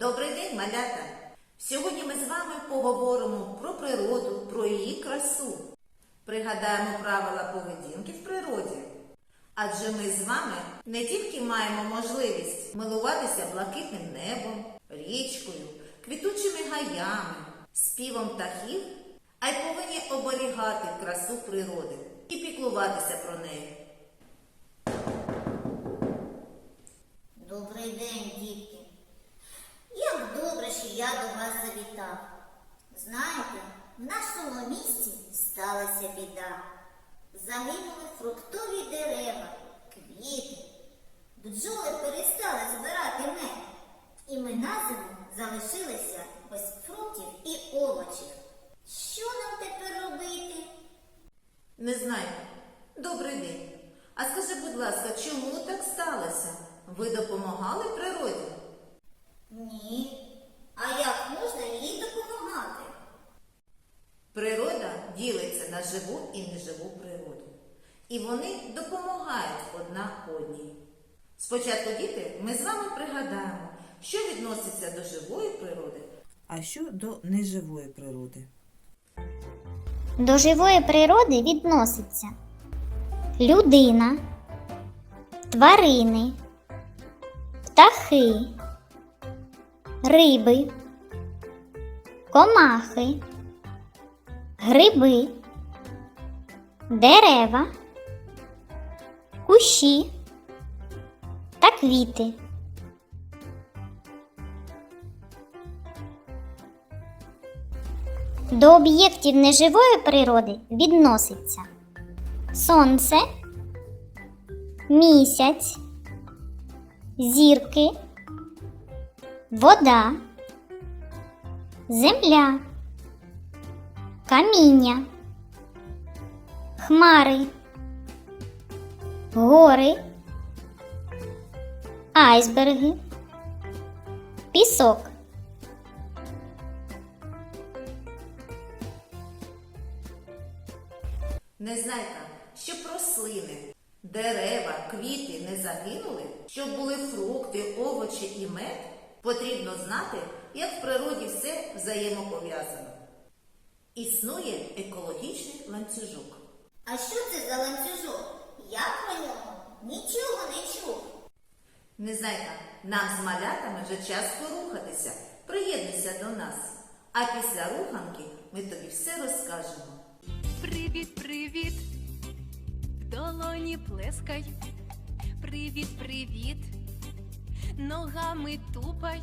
Добрий день, малята! Сьогодні ми з вами поговоримо про природу, про її красу. Пригадаємо правила поведінки в природі. Адже ми з вами не тільки маємо можливість милуватися блакитним небом, річкою, квітучими гаями, співом птахів, а й повинні оберігати красу природи і піклуватися про неї. Добрий день, дітки. Як добре, що я до вас завітав. Знаєте, в нашому місті сталася біда. Загинули фруктові дерева, квіти. Бджоли перестали збирати мед. І ми на зиму залишилися без фруктів і овочів. Що нам тепер робити? Не знаю. Добрий день. А скажи, будь ласка, чому так сталося? Ви допомагали природі? Ні. А як Природа ділиться на живу і неживу природу. І вони допомагають одна одній. Спочатку, діти, ми з вами пригадаємо, що відноситься до живої природи, А що до неживої природи? До живої природи відноситься людина, тварини, птахи, риби, комахи, гриби, дерева, кущі та квіти. До об'єктів неживої природи відноситься сонце, місяць, зірки, вода, земля, каміння, хмари, гори, айсберги, пісок. Незнайка, щоб рослини, дерева, квіти не загинули, щоб були фрукти, овочі і мед, потрібно знати, як в природі все взаємопов'язано. Існує екологічний ланцюжок. А що це за ланцюжок? Я про нього нічого не чув. Незнайка, нам з малятами вже час порухатися. Приєднуйся до нас. А після руханки ми тобі все розкажемо. Привіт, привіт, в долоні плескай. Привіт, привіт, ногами тупай,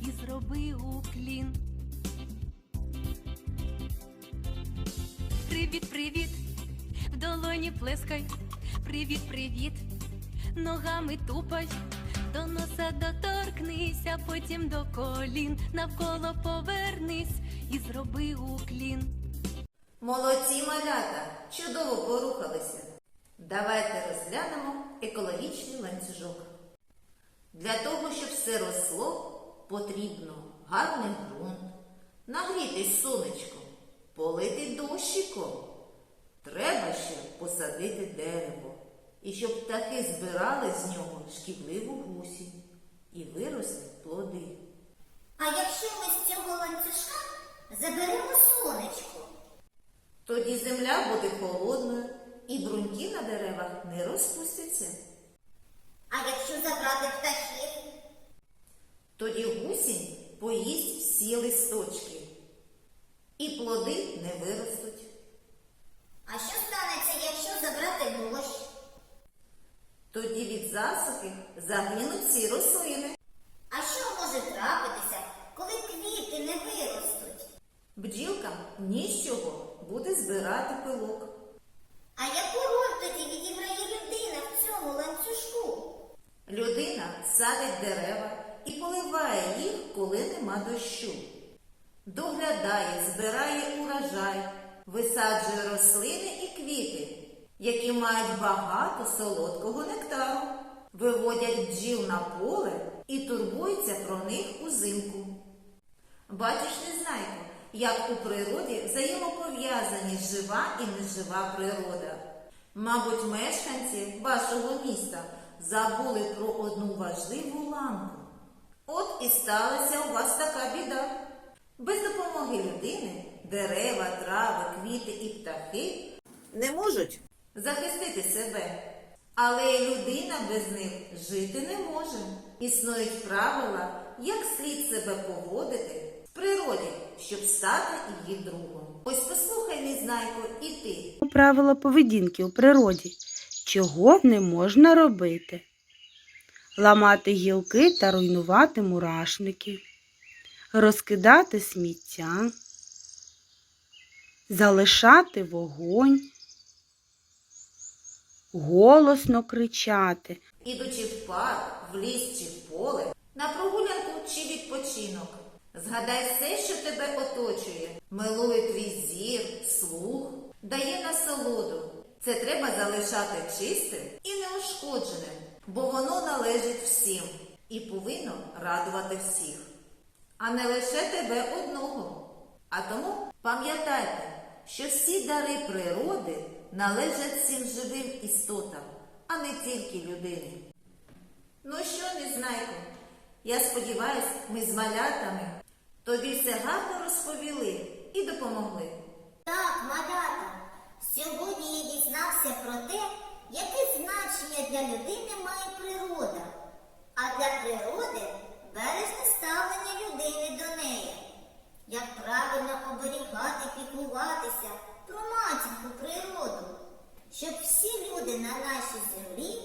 і зроби уклін. Привіт, привіт, в долоні плескай. Привіт, привіт, ногами тупай, до носа доторкнись, а потім до колін, навколо повернись і зроби уклін. Молодці малята! Чудово порухалися. Давайте розглянемо екологічний ланцюжок. Для того, щоб все росло, потрібно гарний ґрунт, нагрітись сонечком, полити дощиком. Треба ще посадити дерево, і щоб птахи збирали з нього шкідливу гусінь і виросли плоди. А якщо ми з цього ланцюжка заберемо сонечко, Тоді земля буде холодною і бруньки на деревах не розпустяться. а якщо забрати птахів, Тоді гусінь поїсть всі листочки, і плоди не виростуть. а що станеться, якщо забрати дощ? Тоді від засухи загинуть всі рослини. А що може трапитися, коли квіти не виростуть? Бджілкам нічого буде збирати пилок. А яку роль тоді відіграє людина в цьому ланцюжку? Людина садить дерева і поливає їх коли нема дощу. Доглядає, збирає урожай, висаджує рослини і квіти, які мають багато солодкого нектару, виводять бджіл на поле і турбуються про них узимку. Бачиш, незнайко, як у природі взаємопов'язані жива і нежива природа. Мабуть, мешканці вашого міста забули про одну важливу ланку. От і сталася у вас така біда. Без допомоги людини дерева, трави, квіти і птахи Не можуть? захистити себе. Але й людина без них жити не може. Існують правила, як слід себе поводити в природі, щоб стати її другом. Ось послухай, незнайко, і ти. правила поведінки у природі, чого не можна робити. Ламати гілки та руйнувати мурашники, розкидати сміття, залишати вогонь, голосно кричати, Ідучи в парк, в ліс чи в поле, на прогулянку чи відпочинок. Згадай все, що тебе оточує, милує твій зір, слух, дає насолоду. Це треба залишати чистим і неушкодженим, бо воно належить всім і повинно радувати всіх. А не лише тебе одного. А тому пам'ятайте, що всі дари природи належать всім живим істотам, а не тільки людині. Ну що, незнайко, я сподіваюсь, ми з малятами тобі все гарно розповіли і допомогли. Так, малята, сьогодні я дізнався про те, яке значення для людини має природа, а для природи бережне ставлення людини до неї. Як правильно оберігати, піклуватися про матінку природу, щоб всі люди на нашій землі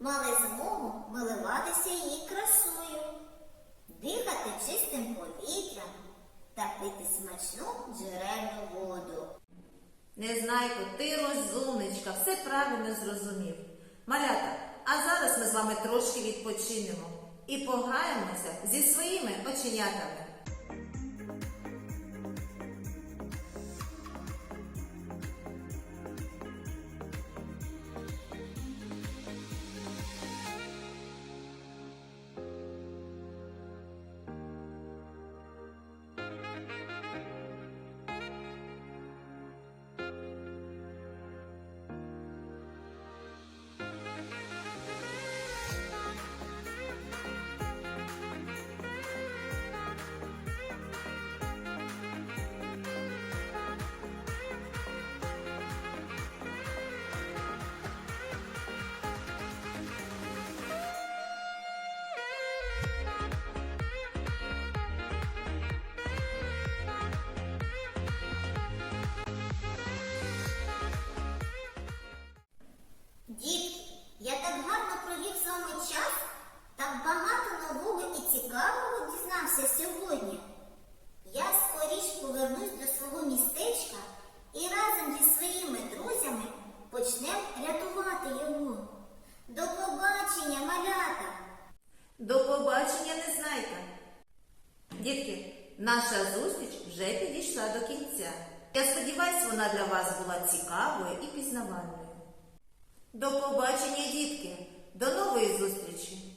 мали змогу милуватися її красою, дихати чистим повітрям та пити смачну джерельну воду. Незнайко, ти розумничка, все правильно зрозумів. Малята, а зараз ми з вами трошки відпочинемо і пограємося зі своїми оченятами. Цікавого сьогодні. Я скоріш повернусь до свого містечка і разом зі своїми друзями почнемо рятувати його. До побачення, малята! До побачення, незнайка. Дітки, наша зустріч вже підійшла до кінця. Я сподіваюся, вона для вас була цікавою і пізнавальною. До побачення, дітки! До нової зустрічі!